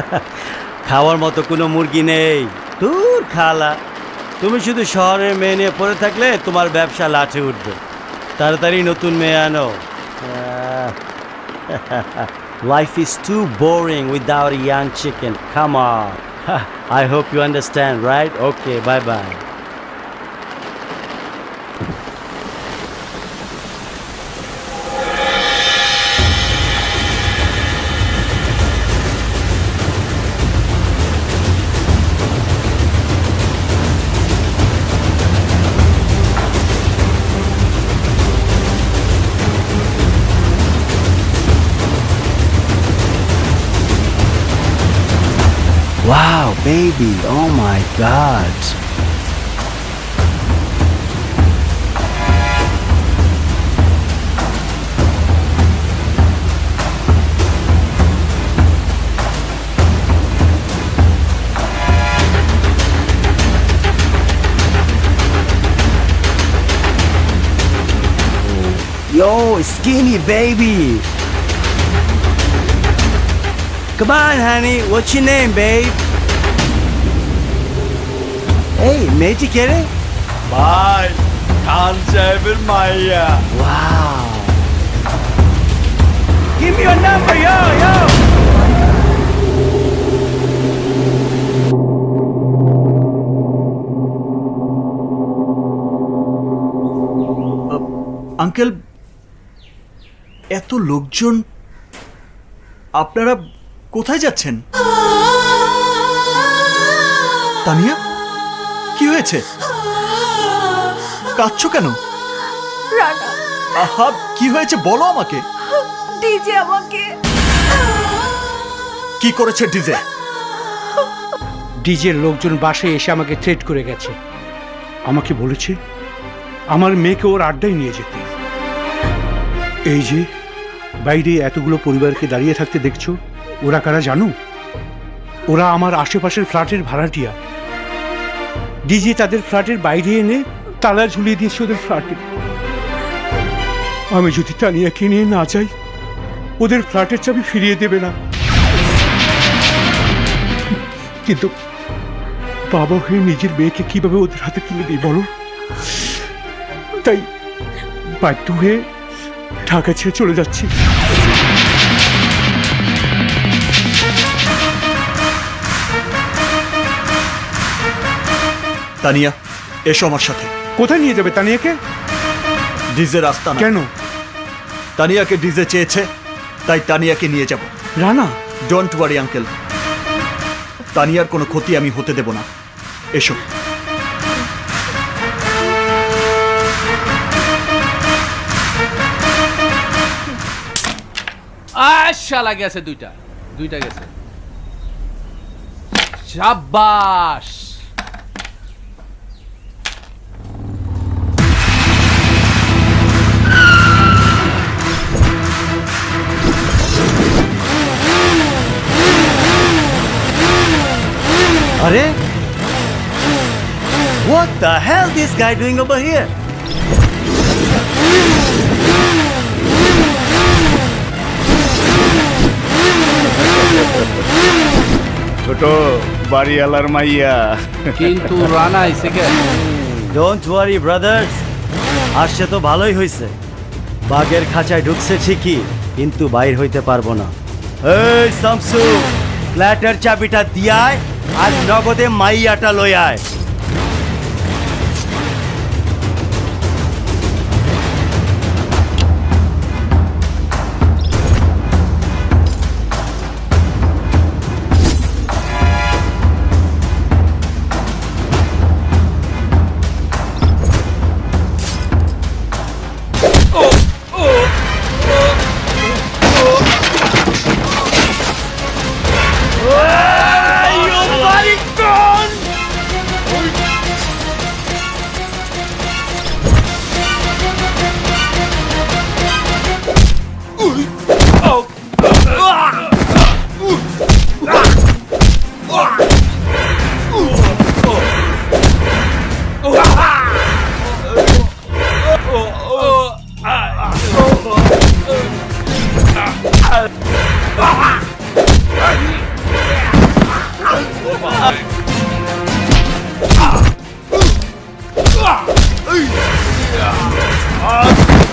খাওয়ার মতো কোনো মুরগি নেই। দূর খালা, তুমি শুধু শহরের মেয়ে নিয়ে পড়ে থাকলে তোমার ব্যবসা লাঠে উঠবে। তাড়াতাড়ি নতুন মেয়ে আনো। Life is too boring without young chicken on I hope you understand right okay bye bye Wow, baby. Oh my god. Yo, skinny baby. Come on, honey. What's your name, babe? Hey, মেয়েটি কে রে ভাই খান সাহেবের মাইয়া Wow. Give me your number, yo, yo. Uncle এত লোকজন আপনারা কোথায় যাচ্ছেন? তানিয়া কি হয়েছে? কাঁদছো কেন? রানা আহা কি হয়েছে বলো আমাকে। ডিজে আমাকে। কি করেছে ডিজে? ডিজের লোকজন বাসায় এসে আমাকে থ্রেট করে গেছে। আমাকে বলেছে আমার মেয়েকে ওর আড্ডায় নিয়ে যেতে। এই যে বাইরে এতগুলো পরিবারকে দাঁড়িয়ে থাকতে দেখছ? ওরা কারা জানো? ওরা আমার আশেপাশের ফ্ল্যাটের ভাড়াটিয়া। ডিজে তাদের ফ্ল্যাটের বাইরে এনে তালা ঝুলিয়ে দিয়েছে ওদের ফ্ল্যাটে। আমি যদি তানিয়াকে নিয়ে না যাই, ওদের ফ্ল্যাটের চাবি ফিরিয়ে দেবে না। কিন্তু বাবা হয়ে নিজের মেয়েকে কীভাবে ওদের হাতে তুলে দিই বলো? তাই বাধ্য হয়ে ঢাকা ছেড়ে চলে যাচ্ছি। তানিয়া এসো আমার সাথে। কোথায় নিয়ে যাবে তানিয়াকে? ডিজে রাস্তা কেন? তানিয়াকে ডিজে চেয়েছে তাই তানিয়াকে নিয়ে যাব। রানা? ডোন্ট ওয়ারি আঙ্কেল তানিয়ার কোনো ক্ষতি আমি হতে দেব না। এসো। শালা গেছে দুইটা। দুইটা গেছে। সাব্বাস! The hell this guy doing over here? ছোট বাড়িওয়ালার মাইয়া। কিন্তু রানা আইছে কে ডোন্ট ওয়ারি ব্রাদার্স আসছে তো ভালোই হয়েছে। বাঘের খাঁচায় ঢুকছে ঠিকই কিন্তু বাইর হইতে পারব না। এই শামসু ফ্ল্যাটের চাবিটা দিয়ায় আর নগদে মাইয়াটা লই আয় 啊！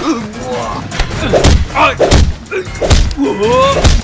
我啊！我、啊。啊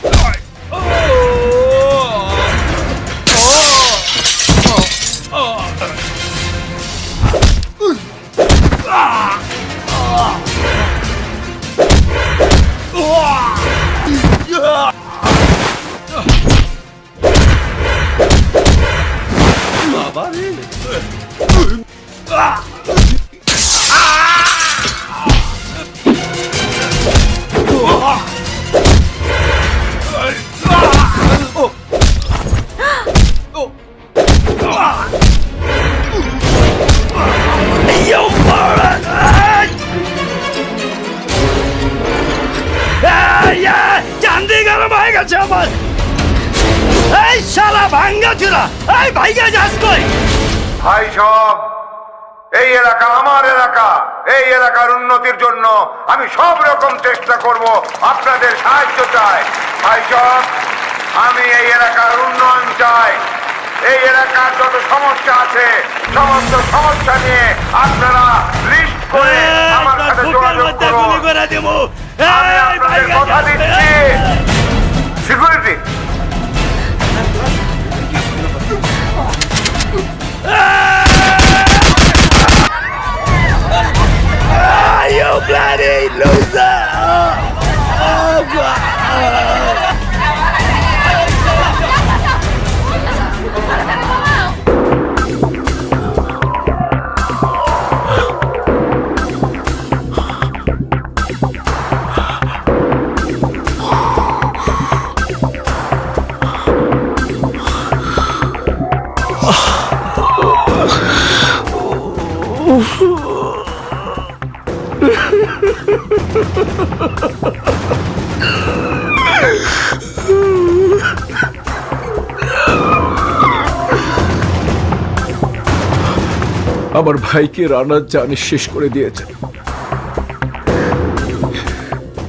গেছে আমার। এই শালা ভাঙ্গা এই ভাইগা যাস কই? ভাই সব এই এলাকা আমার এলাকা এই এলাকার উন্নতির জন্য আমি সব রকম চেষ্টা করব আপনাদের সাহায্য চাই। ভাই সব আমি এই এলাকার উন্নয়ন চাই। এই এলাকার যত সমস্যা আছে সমস্ত সমস্যা নিয়ে আপনারা লিস্ট করে আমার সাথে যোগাযোগ করুন। আমি আপনাদের কথা আমার ভাইকে রানার জানি শেষ করে দিয়েছে।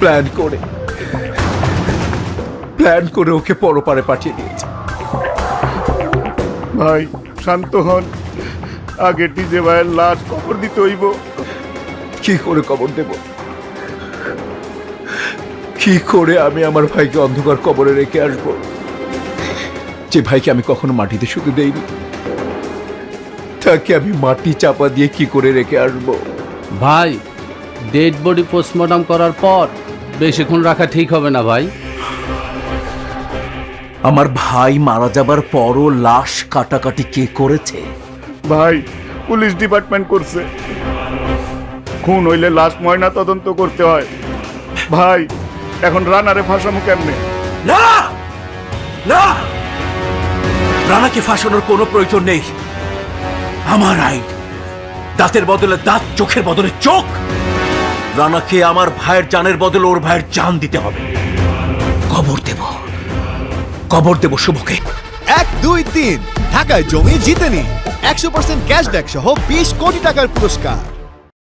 প্ল্যান করে। প্ল্যান করে ওকে পরপারে পাঠিয়ে দিয়েছে। ভাই শান্ত হন। আগে ডিজে ভাইয়ের লাশ কবর দিতে হইব। কি করে কবর দেব? কি করে আমি আমার ভাইকে অন্ধকার কবরে রেখে আসব? যে ভাইকে আমি কখনো মাটিতে শুতে দেইনি তাকে আমি মাটি চাপা দিয়ে কি করে রেখে আসব? ভাই ডেড বডি পোস্টমর্টম করার পর বেশিক্ষণ রাখা ঠিক হবে না ভাই। আমার ভাই মারা যাবার পরও লাশ কাটাকাটি কে করেছে? ভাই পুলিশ ডিপার্টমেন্ট করছে। খুন হইলে লাশ ময়না তদন্ত করতে হয়। ভাই এখন রানারে ফাঁসামু কেমনে? না! না! রানাকে ফাঁসানোর কোনো প্রয়োজন নেই। আমার আইন। দাঁতের বদলে দাঁত চোখের বদলে চোখ। রানাকে আমার ভাইয়ের জানের বদলে ওর ভাইয়ের জান দিতে হবে। কবর দেব। কবর দেব শুভকে। এক দুই তিন। ঢাকায় জমি জিতে নিন একশো পার্সেন্ট ক্যাশব্যাক সহ বিশ কোটি টাকার পুরস্কার।